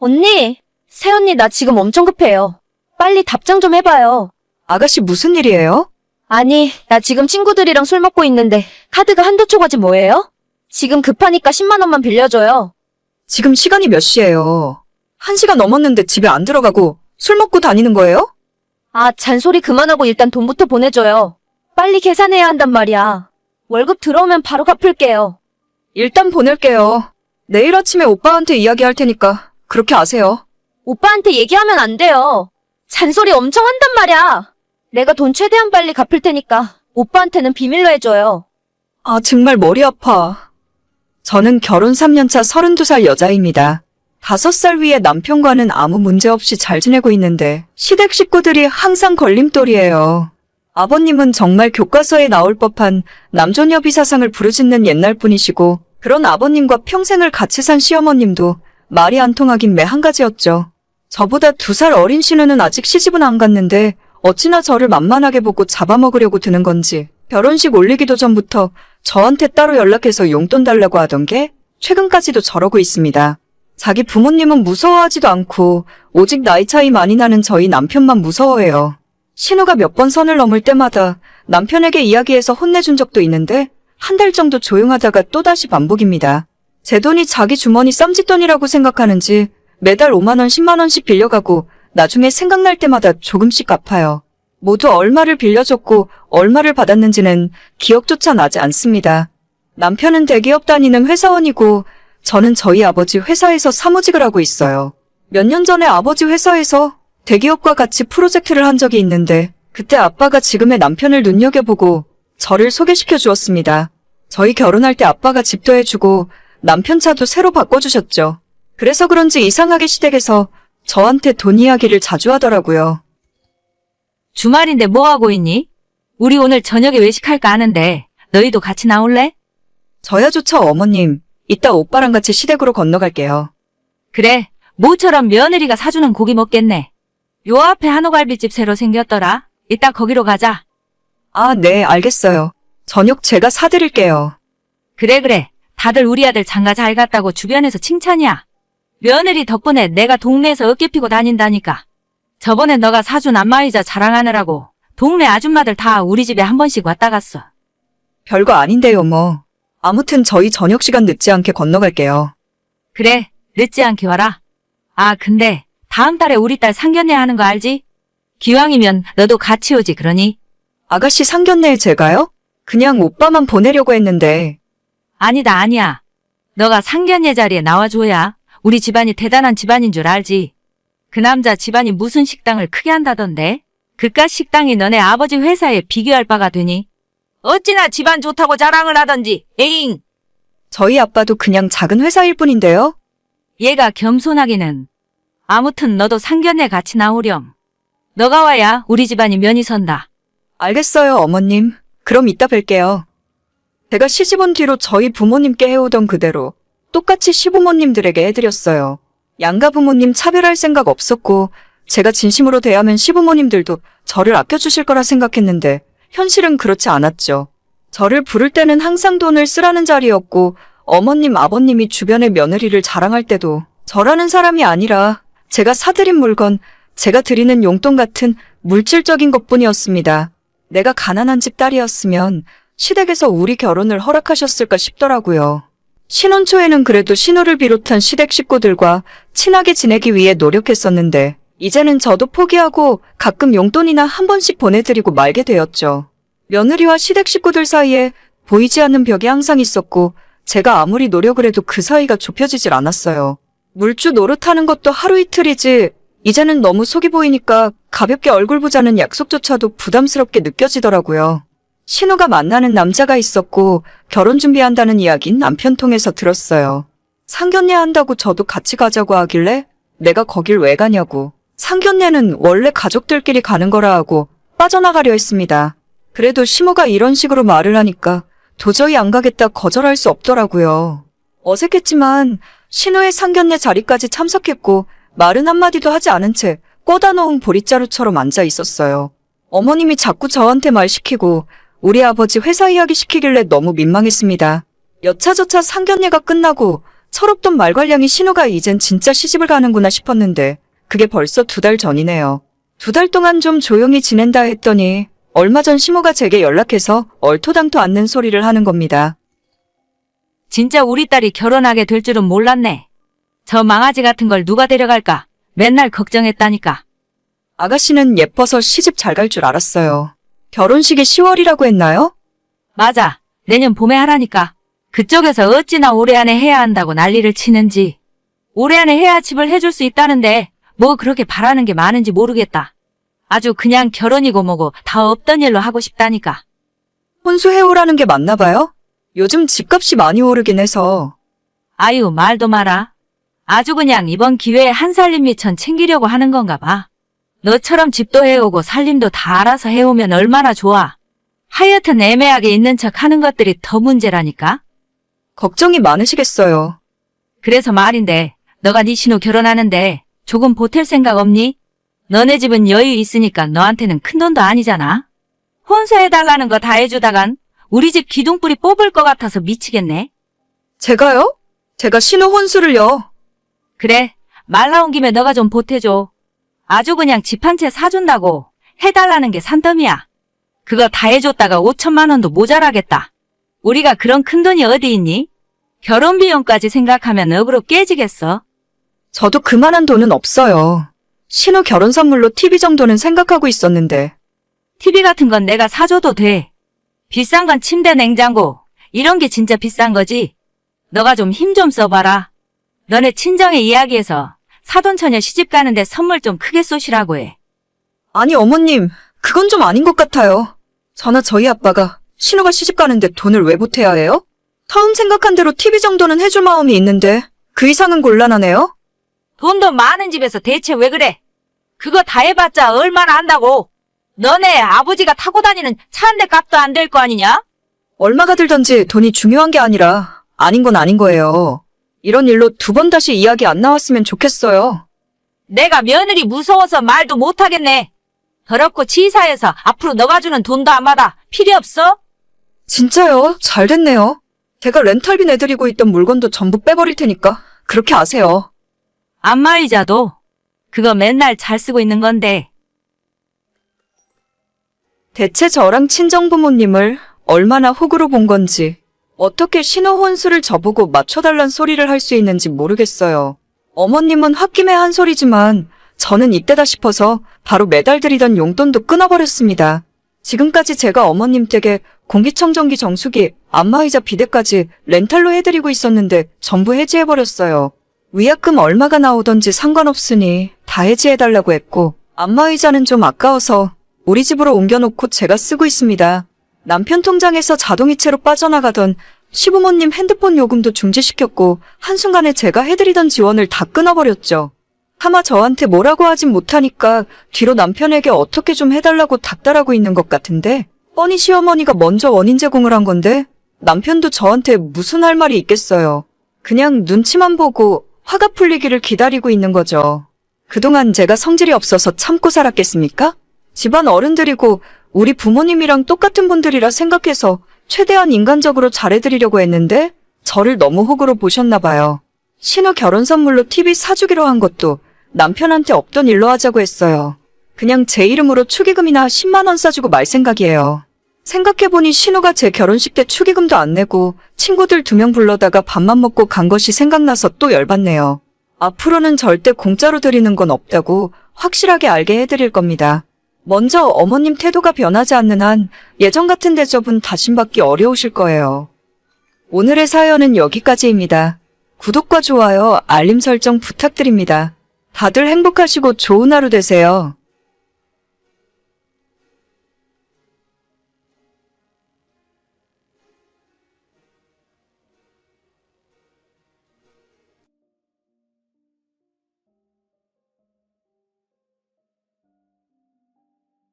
언니, 새언니 나 지금 엄청 급해요. 빨리 답장 좀 해봐요. 아가씨 무슨 일이에요? 아니, 나 지금 친구들이랑 술 먹고 있는데 카드가 한두 초가지 뭐예요? 지금 급하니까 10만 원만 빌려줘요. 지금 시간이 몇 시예요? 한 시간 넘었는데 집에 안 들어가고 술 먹고 다니는 거예요? 아, 잔소리 그만하고 일단 돈부터 보내줘요. 빨리 계산해야 한단 말이야. 월급 들어오면 바로 갚을게요. 일단 보낼게요. 내일 아침에 오빠한테 이야기할 테니까 그렇게 아세요. 오빠한테 얘기하면 안 돼요. 잔소리 엄청 한단 말이야. 내가 돈 최대한 빨리 갚을 테니까 오빠한테는 비밀로 해줘요. 아, 정말 머리 아파. 저는 결혼 3년차 32살 여자입니다. 5살 위에 남편과는 아무 문제 없이 잘 지내고 있는데 시댁 식구들이 항상 걸림돌이에요. 아버님은 정말 교과서에 나올 법한 남존여비 사상을 부르짖는 옛날 분이시고 그런 아버님과 평생을 같이 산 시어머님도 말이 안 통하긴 매한 가지였죠. 저보다 두 살 어린 신우는 아직 시집은 안 갔는데 어찌나 저를 만만하게 보고 잡아먹으려고 드는 건지 결혼식 올리기도 전부터 저한테 따로 연락해서 용돈 달라고 하던 게 최근까지도 저러고 있습니다. 자기 부모님은 무서워하지도 않고 오직 나이 차이 많이 나는 저희 남편만 무서워해요. 신우가 몇 번 선을 넘을 때마다 남편에게 이야기해서 혼내준 적도 있는데 한 달 정도 조용하다가 또다시 반복입니다. 제 돈이 자기 주머니 쌈짓돈이라고 생각하는지 매달 5만원, 10만원씩 빌려가고 나중에 생각날 때마다 조금씩 갚아요. 모두 얼마를 빌려줬고 얼마를 받았는지는 기억조차 나지 않습니다. 남편은 대기업 다니는 회사원이고 저는 저희 아버지 회사에서 사무직을 하고 있어요. 몇 년 전에 아버지 회사에서 대기업과 같이 프로젝트를 한 적이 있는데 그때 아빠가 지금의 남편을 눈여겨보고 저를 소개시켜 주었습니다. 저희 결혼할 때 아빠가 집도 해주고 남편 차도 새로 바꿔주셨죠. 그래서 그런지 이상하게 시댁에서 저한테 돈 이야기를 자주 하더라고요. 주말인데 뭐 하고 있니? 우리 오늘 저녁에 외식할까 하는데 너희도 같이 나올래? 저야 좋죠, 어머님. 이따 오빠랑 같이 시댁으로 건너갈게요. 그래, 모처럼 며느리가 사주는 고기 먹겠네. 요 앞에 한우갈비집 새로 생겼더라. 이따 거기로 가자. 아, 네, 알겠어요. 저녁 제가 사드릴게요. 그래 그래. 다들 우리 아들 장가 잘 갔다고 주변에서 칭찬이야. 며느리 덕분에 내가 동네에서 어깨 피고 다닌다니까. 저번에 너가 사준 안마의자 자랑하느라고 동네 아줌마들 다 우리 집에 한 번씩 왔다 갔어. 별거 아닌데요, 뭐. 아무튼 저희 저녁 시간 늦지 않게 건너갈게요. 그래, 늦지 않게 와라. 아, 근데 다음 달에 우리 딸 상견례 하는 거 알지? 기왕이면 너도 같이 오지 그러니? 아가씨 상견례에 제가요? 그냥 오빠만 보내려고 했는데. 아니다, 아니야. 너가 상견례 자리에 나와줘야 우리 집안이 대단한 집안인 줄 알지. 그 남자 집안이 무슨 식당을 크게 한다던데? 그깟 식당이 너네 아버지 회사에 비교할 바가 되니? 어찌나 집안 좋다고 자랑을 하던지, 에잉! 저희 아빠도 그냥 작은 회사일 뿐인데요. 얘가 겸손하기는. 아무튼 너도 상견례 같이 나오렴. 너가 와야 우리 집안이 면이 선다. 알겠어요, 어머님. 그럼 이따 뵐게요. 제가 시집 온 뒤로 저희 부모님께 해오던 그대로 똑같이 시부모님들에게 해드렸어요. 양가 부모님 차별할 생각 없었고 제가 진심으로 대하면 시부모님들도 저를 아껴주실 거라 생각했는데 현실은 그렇지 않았죠. 저를 부를 때는 항상 돈을 쓰라는 자리였고 어머님, 아버님이 주변의 며느리를 자랑할 때도 저라는 사람이 아니라 제가 사드린 물건, 제가 드리는 용돈 같은 물질적인 것뿐이었습니다. 내가 가난한 집 딸이었으면 시댁에서 우리 결혼을 허락하셨을까 싶더라고요. 신혼 초에는 그래도 신우를 비롯한 시댁 식구들과 친하게 지내기 위해 노력했었는데 이제는 저도 포기하고 가끔 용돈이나 한 번씩 보내드리고 말게 되었죠. 며느리와 시댁 식구들 사이에 보이지 않는 벽이 항상 있었고 제가 아무리 노력을 해도 그 사이가 좁혀지질 않았어요. 물주 노릇하는 것도 하루 이틀이지 이제는 너무 속이 보이니까 가볍게 얼굴 보자는 약속조차도 부담스럽게 느껴지더라고요. 신우가 만나는 남자가 있었고 결혼 준비한다는 이야기는 남편 통해서 들었어요. 상견례 한다고 저도 같이 가자고 하길래 내가 거길 왜 가냐고. 상견례는 원래 가족들끼리 가는 거라 하고 빠져나가려 했습니다. 그래도 시모가 이런 식으로 말을 하니까 도저히 안 가겠다 거절할 수 없더라고요. 어색했지만 신우의 상견례 자리까지 참석했고 말은 한마디도 하지 않은 채 꽂아 놓은 보릿자루처럼 앉아 있었어요. 어머님이 자꾸 저한테 말 시키고 우리 아버지 회사 이야기 시키길래 너무 민망했습니다. 여차저차 상견례가 끝나고 철없던 말괄량이 신호가 이젠 진짜 시집을 가는구나 싶었는데 그게 벌써 두 달 전이네요. 두 달 동안 좀 조용히 지낸다 했더니 얼마 전 시모가 제게 연락해서 얼토당토 않는 소리를 하는 겁니다. 진짜 우리 딸이 결혼하게 될 줄은 몰랐네. 저 망아지 같은 걸 누가 데려갈까? 맨날 걱정했다니까. 아가씨는 예뻐서 시집 잘 갈 줄 알았어요. 결혼식이 10월이라고 했나요? 맞아. 내년 봄에 하라니까. 그쪽에서 어찌나 올해 안에 해야 한다고 난리를 치는지. 올해 안에 해야 집을 해줄 수 있다는데 뭐 그렇게 바라는 게 많은지 모르겠다. 아주 그냥 결혼이고 뭐고 다 없던 일로 하고 싶다니까. 혼수해오라는 게 맞나 봐요? 요즘 집값이 많이 오르긴 해서 아유 말도 마라. 아주 그냥 이번 기회에 한 살림 미천 챙기려고 하는 건가 봐. 너처럼 집도 해오고 살림도 다 알아서 해오면 얼마나 좋아. 하여튼 애매하게 있는 척 하는 것들이 더 문제라니까. 걱정이 많으시겠어요. 그래서 말인데 너가 네 신우 결혼하는데 조금 보탤 생각 없니? 너네 집은 여유 있으니까 너한테는 큰 돈도 아니잖아. 혼수해달라는 거 다 해주다간 우리 집 기둥뿌리 뽑을 것 같아서 미치겠네. 제가요? 제가 신우 혼수를요. 그래 말 나온 김에 너가 좀 보태줘. 아주 그냥 집 한 채 사준다고 해달라는 게 산더미야. 그거 다 해줬다가 5천만 원도 모자라겠다. 우리가 그런 큰 돈이 어디 있니? 결혼 비용까지 생각하면 억으로 깨지겠어. 저도 그만한 돈은 없어요. 신우 결혼 선물로 TV 정도는 생각하고 있었는데 TV 같은 건 내가 사줘도 돼. 비싼 건 침대, 냉장고. 이런 게 진짜 비싼 거지. 너가 좀 힘 좀 써봐라. 너네 친정에 이야기해서 사돈처녀 시집 가는데 선물 좀 크게 쏘시라고 해. 아니 어머님 그건 좀 아닌 것 같아요. 저나 저희 아빠가 신우가 시집 가는데 돈을 왜 보태야 해요? 처음 생각한 대로 TV 정도는 해줄 마음이 있는데 그 이상은 곤란하네요. 돈도 많은 집에서 대체 왜 그래? 그거 다 해봤자 얼마나 한다고. 너네 아버지가 타고 다니는 차 한 대 값도 안 될 거 아니냐? 얼마가 들던지 돈이 중요한 게 아니라 아닌 건 아닌 거예요. 이런 일로 두 번 다시 이야기 안 나왔으면 좋겠어요. 내가 며느리 무서워서 말도 못하겠네. 더럽고 치사해서 앞으로 너가 주는 돈도 안 받아. 필요 없어? 진짜요? 잘 됐네요. 제가 렌탈비 내드리고 있던 물건도 전부 빼버릴 테니까 그렇게 아세요. 안마의자도 그거 맨날 잘 쓰고 있는 건데 대체 저랑 친정부모님을 얼마나 호구로 본 건지, 어떻게 신호 혼수를 저보고 맞춰달란 소리를 할 수 있는지 모르겠어요. 어머님은 홧김에 한 소리지만 저는 이때다 싶어서 바로 매달 드리던 용돈도 끊어버렸습니다. 지금까지 제가 어머님 댁에 공기청정기 정수기, 안마의자 비대까지 렌탈로 해드리고 있었는데 전부 해지해버렸어요. 위약금 얼마가 나오던지 상관없으니 다 해지해달라고 했고, 안마의자는 좀 아까워서 우리 집으로 옮겨놓고 제가 쓰고 있습니다. 남편 통장에서 자동이체로 빠져나가던 시부모님 핸드폰 요금도 중지시켰고 한순간에 제가 해드리던 지원을 다 끊어버렸죠. 차마 저한테 뭐라고 하진 못하니까 뒤로 남편에게 어떻게 좀 해달라고 닥달하고 있는 것 같은데 뻔히 시어머니가 먼저 원인 제공을 한 건데 남편도 저한테 무슨 할 말이 있겠어요. 그냥 눈치만 보고 화가 풀리기를 기다리고 있는 거죠. 그동안 제가 성질이 없어서 참고 살았겠습니까? 집안 어른들이고 우리 부모님이랑 똑같은 분들이라 생각해서 최대한 인간적으로 잘해드리려고 했는데 저를 너무 호구로 보셨나 봐요. 신우 결혼 선물로 TV 사주기로 한 것도 남편한테 없던 일로 하자고 했어요. 그냥 제 이름으로 축의금이나 10만 원 싸주고 말 생각이에요. 생각해보니 신우가 제 결혼식 때 축의금도 안 내고 친구들 두 명 불러다가 밥만 먹고 간 것이 생각나서 또 열받네요. 앞으로는 절대 공짜로 드리는 건 없다고 확실하게 알게 해드릴 겁니다. 먼저 어머님 태도가 변하지 않는 한 예전 같은 대접은 다신 받기 어려우실 거예요. 오늘의 사연은 여기까지입니다. 구독과 좋아요, 알림 설정 부탁드립니다. 다들 행복하시고 좋은 하루 되세요.